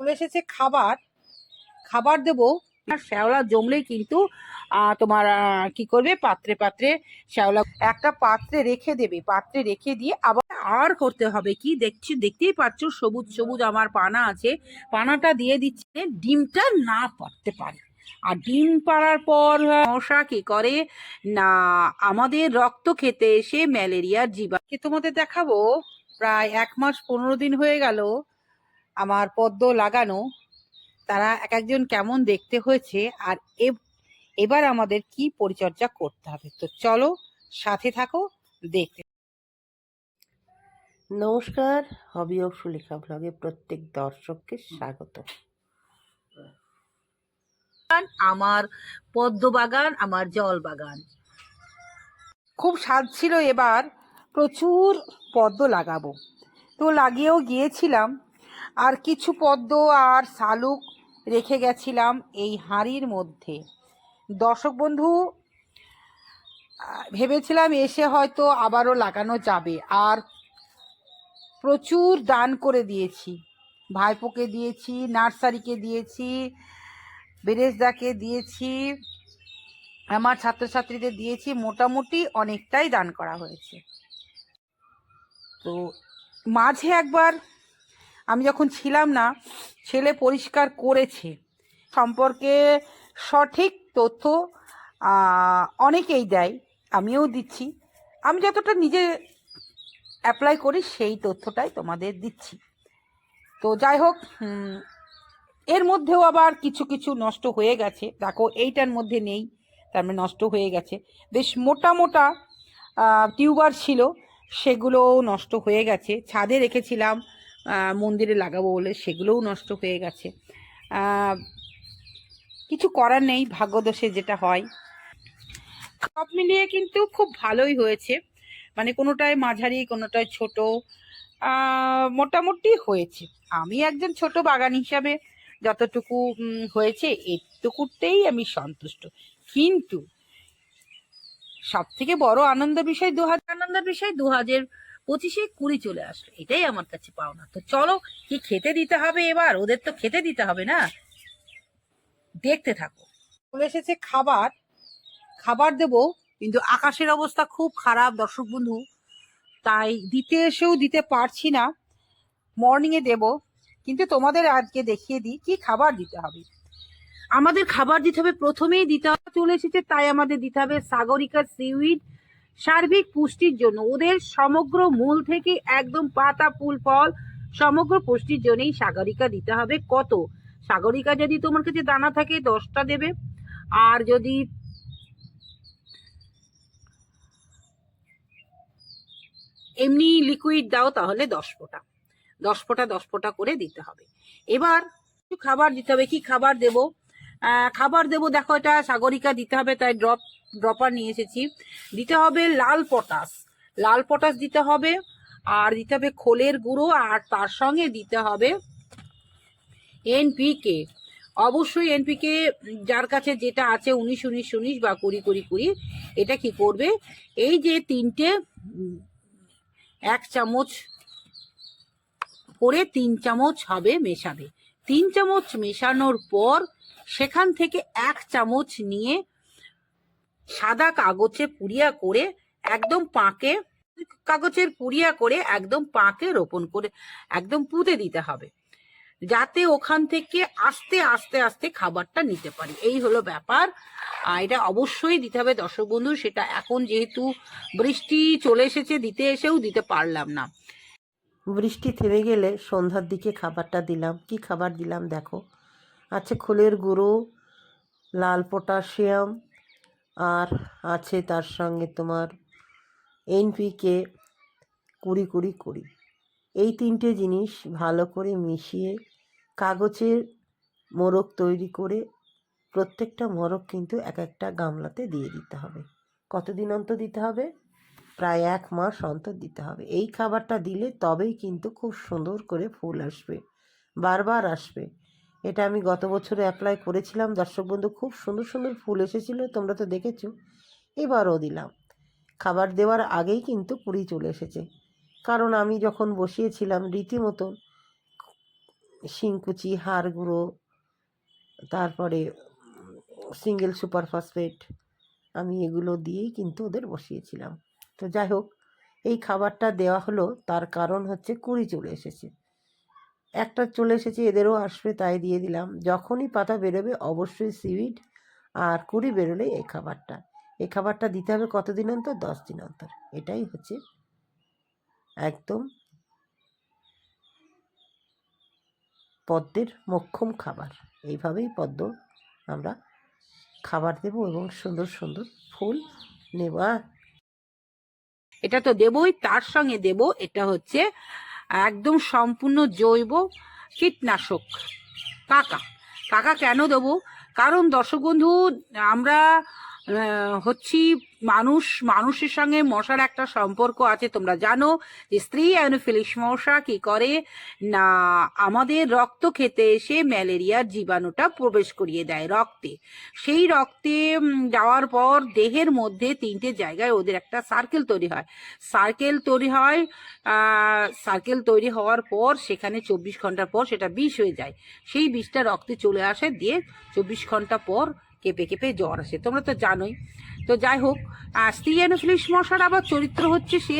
চলে এসেছে খাবার। খাবার দেব। আর শ্যাওলা জমলেই কিন্তু তোমার কি করবে? পাত্রে পাত্রে শ্যাওলা একটা পাত্রে রেখে দেবে। পাত্রে রেখে দিয়ে আবার আর করতে হবে। কি দেখছি, দেখতেই পাচ্ছ, সবুজ সবুজ আমার পানা আছে। পানাটা দিয়ে দিচ্ছে ডিমটা না পারতে পারে। আর ডিম পাড়ার পর মশা কি করে? না, আমাদের রক্ত খেতে এসে ম্যালেরিয়ার জীবাণু। তোমাদের দেখাবো, প্রায় এক মাস পনেরো দিন হয়ে গেল। আমার পদ্ম লাগানো তারা এক একজন কেমন দেখতে হয়েছে আর এব- এবার আমাদের কি পরিচর্যা করতে হবে? তো চলো সাথে থাকো দেখতে। নমস্কার হবি অফ সুলেখা ব্লগে প্রত্যেক দর্শককে স্বাগত। আমার পদ্ম বাগান আমার জল বাগান। খুব স্বাদ ছিল এবার প্রচুর পদ্ম লাগাবো। তো লাগিয়েও গিয়েছিলাম আর কিছু পদ্ম আর শালুক রেখে গেছিলাম এই হাঁড়ির মধ্যে। দর্শক বন্ধু, ভেবেছিলাম এসে হয়তো আবারও লাগানো যাবে। আর প্রচুর দান করে দিয়েছি। ভাইপোকে দিয়েছি, নার্সারিকে দিয়েছি বেরেশদাকে দিয়েছি, আমার ছাত্রছাত্রীদের দিয়েছি, মোটামুটি অনেকটাই দান করা হয়েছে। তো মাঝে একবার আমি যখন ছিলাম না, ছেলে পরিষ্কার করেছে। সম্পর্কে সঠিক তথ্য অনেকেই দেয়, আমিও দিচ্ছি। আমি যতটা নিজে অ্যাপ্লাই করি, সেই তথ্যটাই তোমাদের দিচ্ছি। তো যাই হোক এর মধ্যেও আবার কিছু কিছু নষ্ট হয়ে গেছে। দেখো, এইটার মধ্যে নেই, তার মানে নষ্ট হয়ে গেছে। বেশ মোটা মোটা টিউবার ছিল, সেগুলোও নষ্ট হয়ে গেছে। ছাদে রেখেছিলাম মন্দিরে লাগাবো বলে সেগুলোও নষ্ট হয়ে গেছে। কিছু করার নেই, ভাগ্যদোষে যেটা হয়। সব মিলিয়ে কিন্তু খুব ভালোই হয়েছে। মানে কোনোটায় মাঝারি কোনোটায় ছোট মোটামুটি হয়েছে। আমি একজন ছোট বাগান হিসাবে যতটুকু হয়েছে, এটুকুতেই আমি সন্তুষ্ট। কিন্তু সব থেকে বড় আনন্দ বিষয় দু হাজার আনন্দের বিষয় দু হাজার পঁচিশে কুড়ি চলে আসলো। এটাই আমার কাছে পাওনা। তো চলো, কি খেতে দিতে হবে এবার? ওদের তো খেতে দিতে হবে না? দেখতে থাকো। চলে এসেছে খাবার। খাবার দেব, কিন্তু আকাশের অবস্থা খুব খারাপ, দর্শক বন্ধু। তাই দিতে এসেও দিতে পারছি না। মর্নিংয়ে দেব। কিন্তু তোমাদের আজকে দেখিয়ে দিই, কি খাবার দিতে হবে। আমাদের খাবার দিতে হবে, প্রথমেই দিতে হবে, চলে এসেছে, তাই আমাদের দিতে হবে সাগরিকা সিউইড সার্বিক পুষ্টির জন্য। ওদের সমগ্র মূল থেকে একদম পাতা, ফুল, ফল, সমগ্র পুষ্টির জন্যই সাগরিকা দিতে হবে। কত? সাগরিকা যদি তোমার কাছে দানা থাকে, দশটা দেবে। আর যদি এমনি লিকুইড দাও, তাহলে দশ ফোঁটা। দশ ফোঁটা দশ ফোঁটা করে দিতে হবে। এবার খাবার দিতে হবে। কি খাবার দেব? খাবার দেব, দেখো এটা সাগরিকা দিতে হবে, তাই ড্রপ ড্রপার নিয়ে এসেছি। দিতে হবে লাল পটাশ। লাল পটাশ দিতে হবে, আর দিতে হবে খোলের গুঁড়ো, আর তার সঙ্গে দিতে হবে এনপিকে অবশ্যই এনপিকে যার কাছে যেটা আছে, উনিশ উনিশ উনিশ বা কুড়ি কুড়ি কুড়ি, এটা কি করবে? এই যে তিনটে, এক চামচ করে তিন চামচ হবে মেশাবে। তিন চামচ মেশানোর পর সেখান থেকে এক চামচ নিয়ে সাদা কাগজে পুড়িয়া করে একদম পাকে, কাগজের পুড়িয়া করে একদম পাকে রোপণ করে, একদম পুঁতে দিতে হবে। যাতে ওখান থেকে আস্তে আস্তে আস্তে খাবারটা নিতে পারি। এই হলো ব্যাপার। এটা অবশ্যই দিতে হবে দর্শক বন্ধু, সেটা এখন যেহেতু বৃষ্টি চলে এসেছে, দিতে এসেও দিতে পারলাম না। বৃষ্টি থেমে গেলে সন্ধ্যার দিকে খাবারটা দিলাম। কি খাবার দিলাম দেখো। আছে খোলের গুঁড়ো, লাল পটাশিয়াম, আর আছে তার সঙ্গে তোমার এনপিকে কুড়ি কুড়ি কুড়ি। এই তিনটে জিনিস ভালো করে মিশিয়ে কাগজের মোরগ তৈরি করে প্রত্যেকটা মোরগ কিন্তু এক একটা গামলাতে দিয়ে দিতে হবে। কতদিন অন্তর দিতে হবে? প্রায় এক মাস অন্তর দিতে হবে। এই খাবারটা দিলে তবেই কিন্তু খুব সুন্দর করে ফুল আসবে, বারবার আসবে। এটা আমি গত বছরে অ্যাপ্লাই করেছিলাম। দর্শক বন্ধু, খুব সুন্দর সুন্দর ফুল এসেছিল, তোমরা তো দেখেছ। এবারও দিলাম। খাবার দেওয়ার আগেই কিন্তু কুড়ি চলে এসেছে। কারণ আমি যখন বসিয়েছিলাম, রীতিমতো শিংকুচি হাড় গুঁড়ো তারপরে সিঙ্গেল সুপার ফসফেট আমি এগুলো দিয়েই কিন্তু ওদের বসিয়েছিলাম। তো যাই হোক, এই খাবারটা দেওয়া হলো, তার কারণ হচ্ছে কুড়ি চলে এসেছে। একটা চলে এসেছে, এদেরও আসবে, তাই দিয়ে দিলাম। যখনই পাতা বেরোবে, অবশ্যই সিউইড আর কুড়ি বেরোলে এই খাবারটা। এই খাবারটা দিতে হবে কতদিন অন্তর? দশ দিন অন্তর। এটাই হচ্ছে একদম পদ্মের মোক্ষম খাবার। এইভাবেই পদ্ম আমরা খাবার দেব এবং সুন্দর সুন্দর ফুল নেব। এটা তো দেবই, তার সঙ্গে দেব, এটা হচ্ছে একদম সম্পূর্ণ জৈব কীটনাশক। কাকা কাকা কেন দেবো? কারণ দর্শক বন্ধু আমরা হচ্ছি মানুষ, মানুষের সঙ্গে মশার একটা সম্পর্ক আছে, তোমরা জানো যে স্ত্রী অ্যানোফিলিস মশা কি করে? না, আমাদের রক্ত খেতে এসে ম্যালেরিয়ার জীবাণুটা প্রবেশ করিয়ে দেয় রক্তে। সেই রক্তে যাওয়ার পর দেহের মধ্যে তিনটে জায়গায় ওদের একটা সার্কেল তৈরি হয়। সার্কেল তৈরি হয় সার্কেল তৈরি হওয়ার পর সেখানে চব্বিশ ঘণ্টা পর সেটা বিষ হয়ে যায়। সেই বিষটা রক্তে চলে আসে, দিয়ে চব্বিশ ঘণ্টা পর কেঁপে কেঁপে জ্বর আসে তোমরা তো জানোই। তো যাই হোক আহ, স্ত্রী অ্যানোফিলিস মশার আবার চরিত্র হচ্ছে সে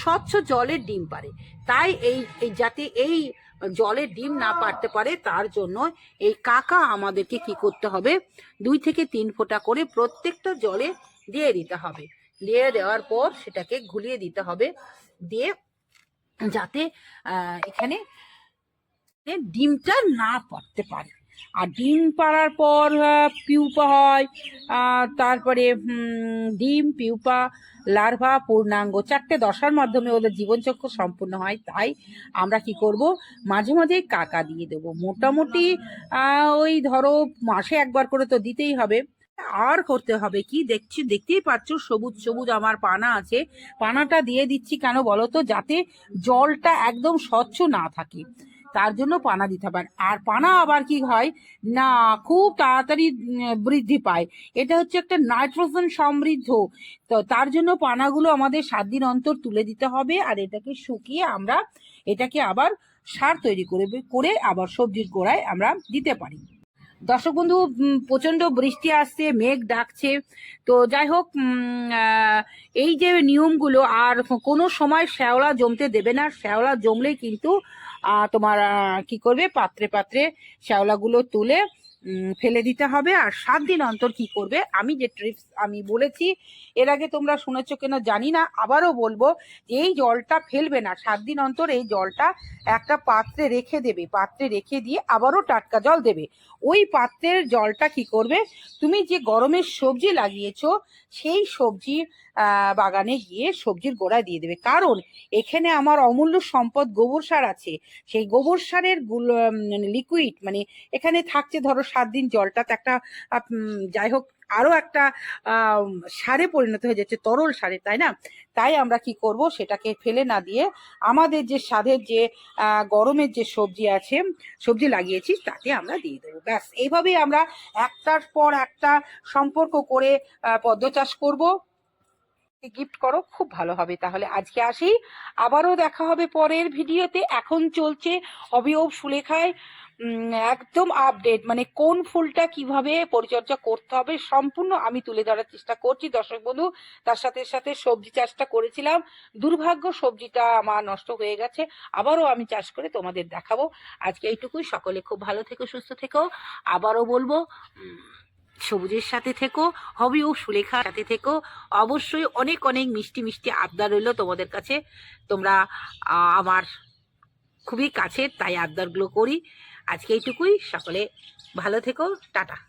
স্বচ্ছ জলের ডিম পারে। তাই এই এই যাতে এই জলের ডিম না পারতে পারে তার জন্য এই কাকা আমাদেরকে কি করতে হবে? দুই থেকে তিন ফোঁটা করে প্রত্যেকটা জলে দিয়ে দিতে হবে। দিয়ে দেওয়ার পর সেটাকে ঘুলিয়ে দিতে হবে। দিয়ে যাতে এখানে ডিমটা না পারতে পারে। আর ডিম পাড়ার পর পিউপা হয় তারপরে ডিম, পিউপা, লার্ভা, পূর্ণাঙ্গ, চারটে দশার মাধ্যমে ওদের জীবনচক্র সম্পূর্ণ হয়। তাই আমরা কি করব? মাঝে মাঝে কাকা দিয়ে দেবো। মোটামুটি ওই ধরো মাসে একবার করে তো দিতেই হবে। আর করতে হবে কি? দেখছি, দেখতেই পাচ্ছ সবুজ সবুজ আমার পানা আছে। পানাটা দিয়ে দিচ্ছি কেন বলো তো? যাতে জলটা একদম স্বচ্ছ না থাকে। তার জন্য পানা দিতে হবে। আর পানা আবার কি হয়? না খুব তাড়াতাড়ি বৃদ্ধি পায়। এটা হচ্ছে একটা নাইট্রোজেন সমৃদ্ধ। তো তার জন্য পানাগুলো আমাদের সাত দিন অন্তর তুলে দিতে হবে আর এটাকে শুকিয়ে আমরা এটাকে আবার সার তৈরি করে করে আবার সবজির গোড়ায় আমরা দিতে পারি। দর্শক বন্ধু উম, প্রচণ্ড বৃষ্টি আসছে মেঘ ডাকছে। তো যাই হোক এই যে নিয়মগুলো আর কোনো সময় শ্যাওলা জমতে দেবে না। শ্যাওলা জমলেই কিন্তু তোমার কি করবে? পাত্রে পাত্রে শ্যাওলাগুলো তুলে ফেলে দিতে হবে আর সাত দিন অন্তর কি করবে? আমি যে ট্রিপস আমি বলেছি, এর আগে তোমরা শুনেছো কিনা জানি না, আবারও বলব যে এই জলটা ফেলবে না। সাত দিন অন্তর এই জলটা একটা পাত্রে রেখে দেবে, পাত্রে রেখে দিয়ে আবারও টাটকা জল দেবে। ওই পাত্রের জলটা কি করবে? তুমি যে গরমের সবজি লাগিয়েছো, সেই সবজি বাগানে গিয়ে সবজির গোড়ায় দিয়ে দেবে। কারণ এখানে আমার অমূল্য সম্পদ গোবর সার আছে। সেই গোবর সারের লিকুইড মানে এখানে থাকছে ধরো সাত দিন জলটা তো একটা যাই হোক, আরও একটা সারে পরিণত হয়ে যাচ্ছে, তরল সারে, তাই না? তাই আমরা কি করব? সেটাকে ফেলে না দিয়ে আমাদের যে স্বাদের যে গরমের যে সবজি আছে, সবজি লাগিয়েছি তাতে আমরা দিয়ে দেবো। ব্যাস, এইভাবেই আমরা একটার পর একটা সম্পর্ক করে পদ্ম চাষ করব। গিফট করো, খুব ভালো হবে। তাহলে আজকে আসি। আবারও দেখা হবে পরের ভিডিওতে। এখন চলছে অবিয়ব সুলেখায় একদম আপডেট মানে কোন ফুলটা কীভাবে পরিচর্যা করতে হবে সম্পূর্ণ আমি তুলে ধরার চেষ্টা করছি। দর্শক বন্ধু, তার সাথে সাথে সবজি চাষটা করেছিলাম। দুর্ভাগ্য সবজিটা আমার নষ্ট হয়ে গেছে। আবারও আমি চাষ করে তোমাদের দেখাবো। আজকে এইটুকুই। সকলে খুব ভালো থেকো, সুস্থ থেকো। আবারও বলব সবুজের সাথে থেকো হবি ও সুলেখার সাথে থেকো। অবশ্যই অনেক অনেক মিষ্টি মিষ্টি আবদার রইল তোমাদের কাছে। তোমরা আমার খুবই কাছের, তাই আবদারগুলো করি। আজকে এইটুকুই। সকলে ভালো থেকো। টাটা।